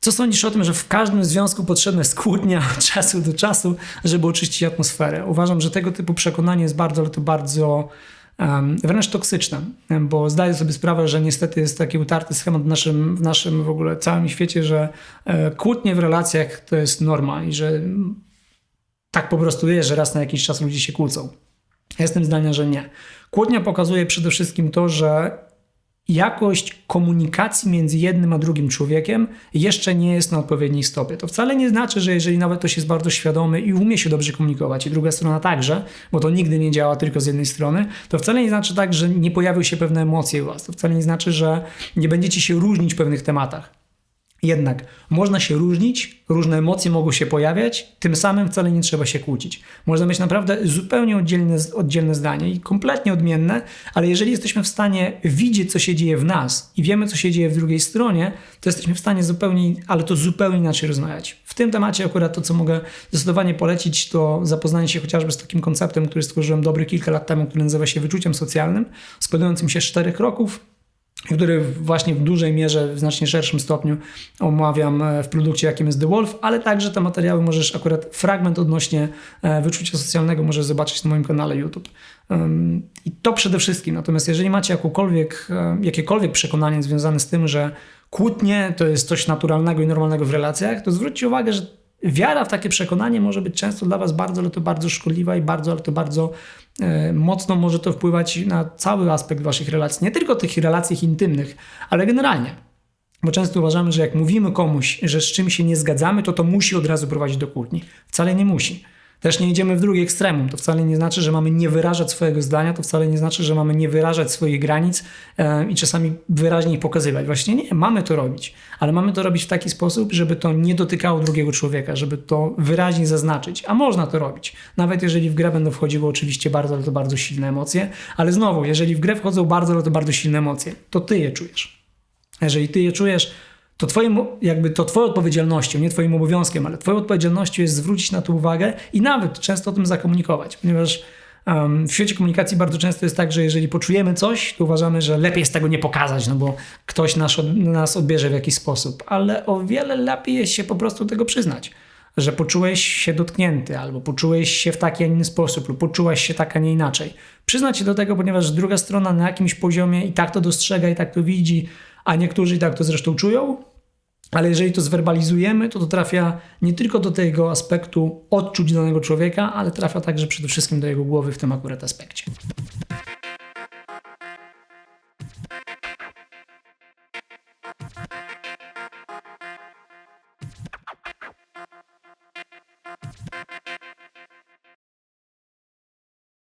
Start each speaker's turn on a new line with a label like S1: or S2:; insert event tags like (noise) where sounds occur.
S1: Co sądzisz o tym, że w każdym związku potrzebna jest kłótnia (laughs) od czasu do czasu, żeby oczyścić atmosferę? Uważam, że tego typu przekonanie jest bardzo, ale to bardzo um, wręcz toksyczne, bo zdaję sobie sprawę, że niestety jest taki utarty schemat w naszym, w naszym w ogóle całym świecie, że e, kłótnie w relacjach to jest norma i że tak po prostu jest, że raz na jakiś czas ludzie się kłócą. Jestem zdania, że nie. Kłótnia pokazuje przede wszystkim to, że jakość komunikacji między jednym a drugim człowiekiem jeszcze nie jest na odpowiedniej stopie. To wcale nie znaczy, że jeżeli nawet ktoś jest bardzo świadomy i umie się dobrze komunikować, i druga strona także, bo to nigdy nie działa tylko z jednej strony, to wcale nie znaczy tak, że nie pojawią się pewne emocje u was. To wcale nie znaczy, że nie będziecie się różnić w pewnych tematach. Jednak można się różnić, różne emocje mogą się pojawiać, tym samym wcale nie trzeba się kłócić. Można mieć naprawdę zupełnie oddzielne, oddzielne zdanie i kompletnie odmienne, ale jeżeli jesteśmy w stanie widzieć, co się dzieje w nas i wiemy, co się dzieje w drugiej stronie, to jesteśmy w stanie zupełnie, ale to zupełnie inaczej rozmawiać. W tym temacie akurat to, co mogę zdecydowanie polecić, to zapoznanie się chociażby z takim konceptem, który stworzyłem dobry kilka lat temu, który nazywa się wyczuciem socjalnym, składającym się z czterech kroków, który właśnie w dużej mierze, w znacznie szerszym stopniu omawiam e, w produkcie, jakim jest The Wolf, ale także te materiały możesz, akurat fragment odnośnie e, wyczucia socjalnego możesz zobaczyć na moim kanale YouTube. I to przede wszystkim. Natomiast jeżeli macie jakąkolwiek, e, jakiekolwiek przekonanie związane z tym, że kłótnie to jest coś naturalnego i normalnego w relacjach, to zwróćcie uwagę, że wiara w takie przekonanie może być często dla Was bardzo, ale to bardzo szkodliwa i bardzo, ale to bardzo e, mocno może to wpływać na cały aspekt Waszych relacji. Nie tylko tych relacji intymnych, ale generalnie. Bo często uważamy, że jak mówimy komuś, że z czymś się nie zgadzamy, to to musi od razu prowadzić do kłótni. Wcale nie musi. Też nie idziemy w drugi ekstremum. To wcale nie znaczy, że mamy nie wyrażać swojego zdania, to wcale nie znaczy, że mamy nie wyrażać swoich granic e, i czasami wyraźnie ich pokazywać. Właśnie nie, mamy to robić, ale mamy to robić w taki sposób, żeby to nie dotykało drugiego człowieka, żeby to wyraźnie zaznaczyć. A można to robić. Nawet jeżeli w grę będą wchodziły oczywiście bardzo, to bardzo silne emocje, ale znowu, jeżeli w grę wchodzą bardzo, to bardzo silne emocje, to ty je czujesz. Jeżeli ty je czujesz, to twoim, jakby to twoją odpowiedzialnością, nie twoim obowiązkiem, ale twoją odpowiedzialnością jest zwrócić na to uwagę i nawet często o tym zakomunikować, ponieważ w świecie komunikacji bardzo często jest tak, że jeżeli poczujemy coś, to uważamy, że lepiej jest tego nie pokazać, no bo ktoś nas, nas odbierze w jakiś sposób, ale o wiele lepiej jest się po prostu tego przyznać że poczułeś się dotknięty, albo poczułeś się w taki, a inny sposób, lub poczułaś się tak, a nie inaczej. Przyznać się do tego, ponieważ druga strona na jakimś poziomie i tak to dostrzega, i tak to widzi, a niektórzy i tak to zresztą czują, ale jeżeli to zwerbalizujemy, to to trafia nie tylko do tego aspektu odczuć danego człowieka, ale trafia także przede wszystkim do jego głowy w tym akurat aspekcie.